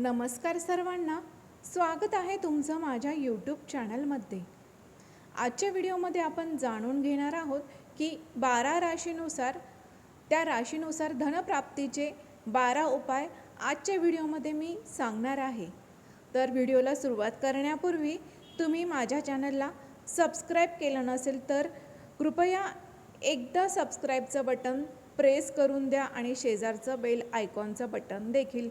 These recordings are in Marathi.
नमस्कार सर्वांना. स्वागत आहे तुमचं माझ्या यूट्यूब चॅनलमध्ये आजच्या व्हिडिओमध्ये आपण जाणून घेणार आहोत की बारा राशीनुसार त्या राशीनुसार धनप्राप्तीचे बारा उपाय आजच्या व्हिडिओमध्ये मी सांगणार आहे. तर व्हिडिओला सुरुवात करण्यापूर्वी तुम्ही माझ्या चॅनलला सबस्क्राईब केलं नसेल तर कृपया एकदा सबस्क्राईबचं बटन प्रेस करून द्या आणि शेजारचं बेल आयकॉनचं बटन देखील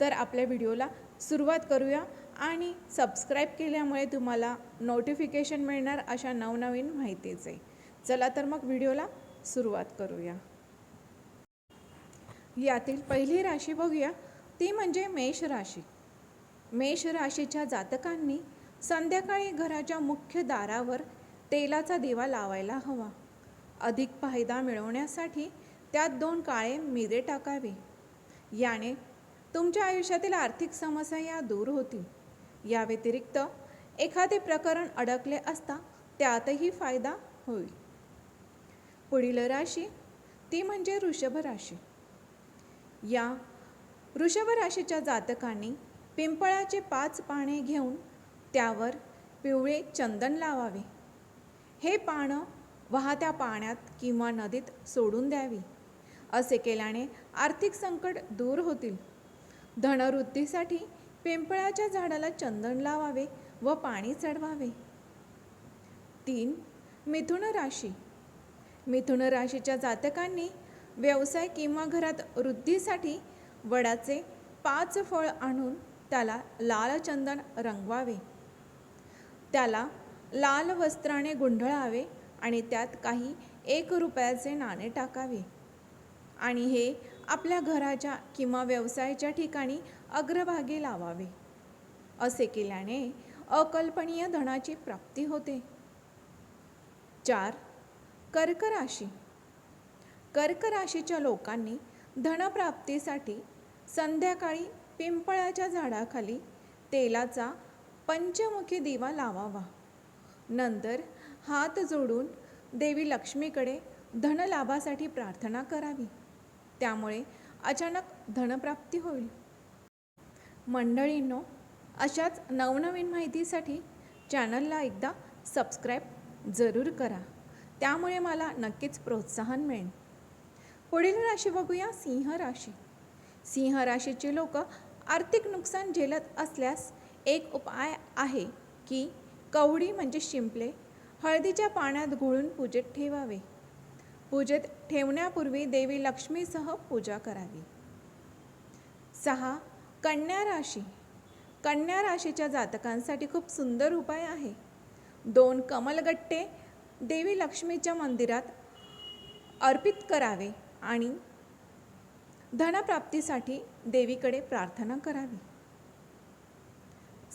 तर आपल्या व्हिडिओला सुरुवात करूया आणि सबस्क्राईब केल्यामुळे तुम्हाला नोटिफिकेशन मिळणार अशा नवनवीन माहितीचे. चला तर मग व्हिडिओला सुरुवात करूया. यातील पहिली राशी बघूया. ती म्हणजे मेष राशी. मेष राशीच्या जातकांनी संध्याकाळी घराच्या मुख्य दारावर तेलाचा दिवा लावायला हवा. अधिक फायदा मिळवण्यासाठी त्यात दोन काळे मिरे टाकावे. याने तुमच्या आयुष्यातील आर्थिक समस्या या दूर होतील या व्यतिरिक्त एखादे प्रकरण अडकले असता त्यातही फायदा होईल. पुढील राशी ती म्हणजे वृषभ राशी. या वृषभ राशीच्या जातकांनी पिंपळाचे पाच पाने घेऊन त्यावर पिवळे चंदन लावावे. हे पानं वाहत्या पाण्यात किंवा नदीत सोडून द्यावी. असे केल्याने आर्थिक संकट दूर होतील. धनवृद्धीसाठी पिंपळाच्या झाडाला चंदन लावावे व पाणी चढवावे. तीन मिथुन राशी. मिथुन राशीच्या जातकांनी व्यवसाय किंवा घरात वृद्धीसाठी वडाचे पाच फळ आणून त्याला लाल चंदन रंगवावे. त्याला लाल वस्त्राने गुंढळावे आणि त्यात काही एक रुपयाचे नाणे टाकावे. आणि हे आपल्या घराच्या किंवा व्यवसायाच्या ठिकाणी अग्रभागी लावावे. असे केल्याने अकल्पनीय धनाची प्राप्ती होते. चार कर्क राशी कर्क राशीच्या लोकांनी धनप्राप्तीसाठी संध्याकाळी पिंपळाच्या झाडाखाली तेलाचा पंचमुखी दिवा लावावा. नंतर हात जोडून देवी लक्ष्मीकडे धनलाभासाठी प्रार्थना करावी. त्यामुळे अचानक धनप्राप्ती होईल. मंडळींनो अशाच नवनवीन माहितीसाठी चॅनलला एकदा सबस्क्राईब जरूर करा. त्यामुळे मला नक्कीच प्रोत्साहन मिळेल. पुढील राशी बघूया सिंह राशी. सिंह राशीचे लोक आर्थिक नुकसान झेलत असल्यास एक उपाय आहे की कवडी म्हणजे शिंपले. हळदीच्या पाण्यात घोळून पूजेत ठेवावे. पूजेत ठेवण्यापूर्वी देवी लक्ष्मीसह पूजा करावी. सहा कन्या राशी. कन्या राशीच्या जातकांसाठी खूप सुंदर उपाय आहे. दोन कमलगट्टे देवी लक्ष्मीच्या मंदिरात अर्पित करावे आणि धनप्राप्तीसाठी देवीकडे प्रार्थना करावी.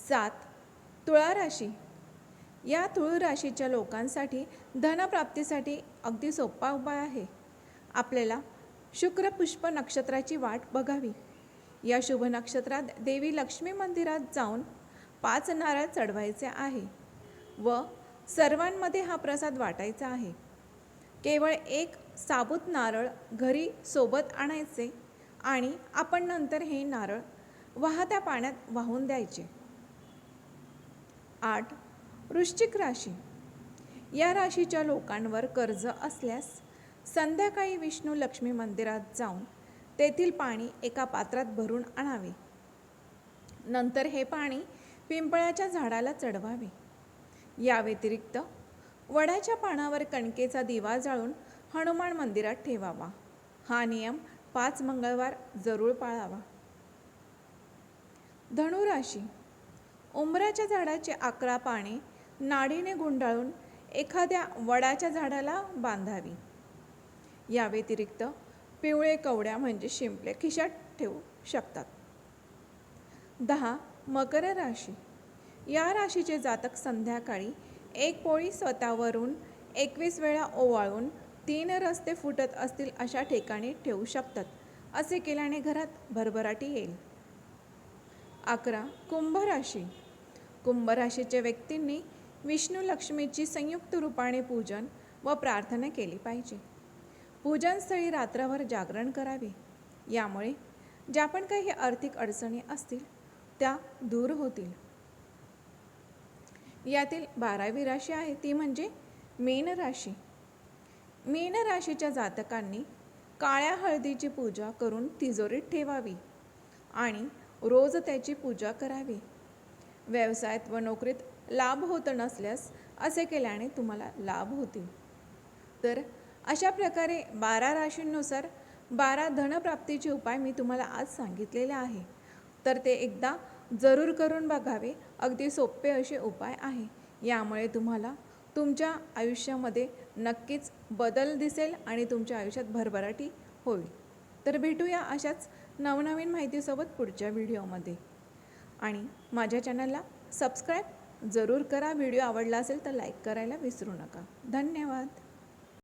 सात तुळा राशी. या तुळ राशीच्या लोकांसाठी धनप्राप्तीसाठी अगदी सोपा उपाय आहे. आपल्याला शुक्रपुष्प नक्षत्राची वाट बघावी. या शुभ नक्षत्रात देवी लक्ष्मी मंदिरात जाऊन पाच नारळ चढवायचे आहे व सर्वांमध्ये हा प्रसाद वाटायचा आहे. केवळ एक साबूत नारळ घरी सोबत आणायचे आणि आपण नंतर हे नारळ वाहत्या पाण्यात वाहून द्यायचे. आठ वृश्चिक राशी. या राशीच्या लोकांवर कर्ज असल्यास संध्याकाळी विष्णू लक्ष्मी मंदिरात जाऊन तेथील पाणी एका पात्रात भरून आणावे. नंतर हे पाणी पिंपळाच्या झाडाला चढवावे. या व्यतिरिक्त वडाच्या पानावर कणकेचा दिवा जाळून हनुमान मंदिरात ठेवावा. हा नियम पाच मंगळवार जरूर पाळावा. धनुराशी उमराच्या झाडाचे अकरा पाने नाडीने गुंडाळून एखाद्या वडाच्या झाडाला बांधावी. या व्यतिरिक्त पिवळे कवड्या म्हणजे शिंपले खिशात ठेवू शकतात. दहा मकर राशी. या राशीचे जातक संध्याकाळी एक पोळी स्वतःवरून एकवीस वेळा ओवाळून तीन रस्ते फुटत असतील अशा ठिकाणी ठेवू शकतात असे केल्याने घरात भरभराटी येईल. अकरा कुंभ राशी. कुंभ राशीच्या व्यक्तींनी विष्णू लक्ष्मीची संयुक्त रूपाने पूजन व प्रार्थना केली पाहिजे. पूजनस्थळी रात्रभर जागरण करावे. यामुळे ज्या पण काही आर्थिक अडचणी असतील त्या दूर होतील. यातील बारावी राशी आहे ती म्हणजे मीन राशी. मीन राशीच्या जातकांनी काळ्या हळदीची पूजा करून तिजोरीत ठेवावी आणि रोज त्याची पूजा करावी. व्यवसायात व नोकरीत लाभ होत नसल्यास असे केल्याने तुम्हाला लाभ होतील. तर अशा प्रकारे बारा राशींनुसार बारा धनप्राप्तीचे उपाय मी तुम्हाला आज सांगितलेले आहे. तर ते एकदा जरूर करून बघावे. अगदी सोपे असे उपाय आहे. यामुळे तुम्हाला तुमच्या आयुष्यामध्ये नक्कीच बदल दिसेल आणि तुमच्या आयुष्यात भरभराटी होईल. तर भेटूया अशाच नवनवीन माहितीसोबत पुढच्या व्हिडिओमध्ये. आणि माझ्या चॅनलला सबस्क्राईब जरूर करा. व्हिडिओ आवडला असेल तर लाईक करायला विसरू नका. धन्यवाद.